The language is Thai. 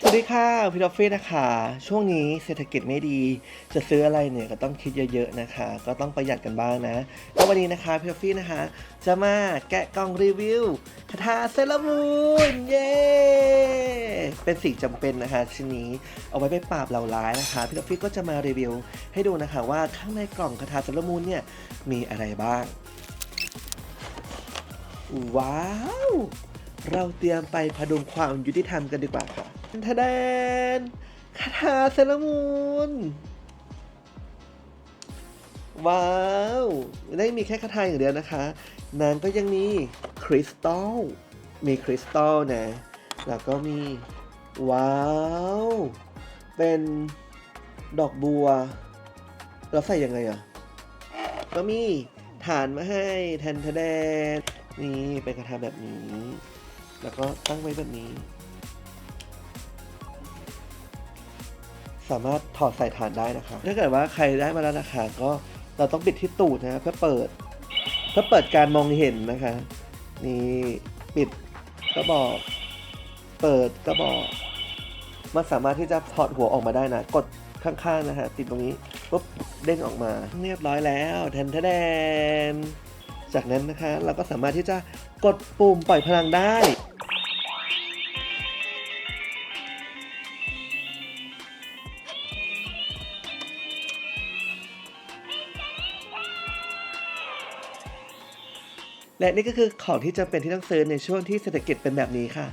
สวัสดีค่ะพี่ดอฟฟี่นะคะ ช่วงนี้เศรษฐกิจไม่ดี จะซื้ออะไรเนี่ยก็ต้องคิดเยอะๆนะคะ ก็ต้องประหยัดกันบ้างนะแล้ววันนี้นะคะพี่ดอฟฟี่นะคะ จะมาแกะกล่องรีวิวคาถาเซรามูนเย้เป็นสิ่งจำเป็นนะคะชิ้นนี้เอาไว้ไปปราบเหล่าร้ายนะคะพี่ดอฟฟี่ก็จะมารีวิว ให้ดูนะคะว่าข้างในกล่องคาถาเซรามูนเนี่ยมีอะไรบ้างว้าว เราเตรียมไปพดุงความยุติธรรมกันดีกว่าค่ะทะแดนคาถาเซรามูนว้าวไม่ได้มีแค่คาถาอย่างเดียวนะคะ นางก็ยังมีคริสตัล มีคริสตัลนะ แล้วก็มี ว้าว เป็นดอกบัว เราใส่ยังไงอะ ก็มีฐานมาให้แทนทะแดน นี่เป็นกระทะแบบนี้ แล้วก็ตั้งไว้แบบนี้ สามารถถอดใส่ฐานได้นะคะถ้าเกิดว่าใครได้มาแล้วนะคะก็เราต้องปิดที่ตูดนะเพื่อเปิด เพื่อเปิดการมองเห็นนะคะ นี่ปิดก็บอก เปิดก็บอกมันสามารถที่จะถอดหัวออกมาได้นะ กดข้างๆนะฮะติดตรงนี้ปุ๊บเด้งออกมา เรียบร้อยแล้วแทนแทนจากนั้นนะคะ เราก็สามารถที่จะกดปุ่มปล่อยพลังได้ และนี่ก็คือของที่จำเป็นที่ต้องซื้อในช่วงที่เศรษฐกิจเป็นแบบนี้ค่ะ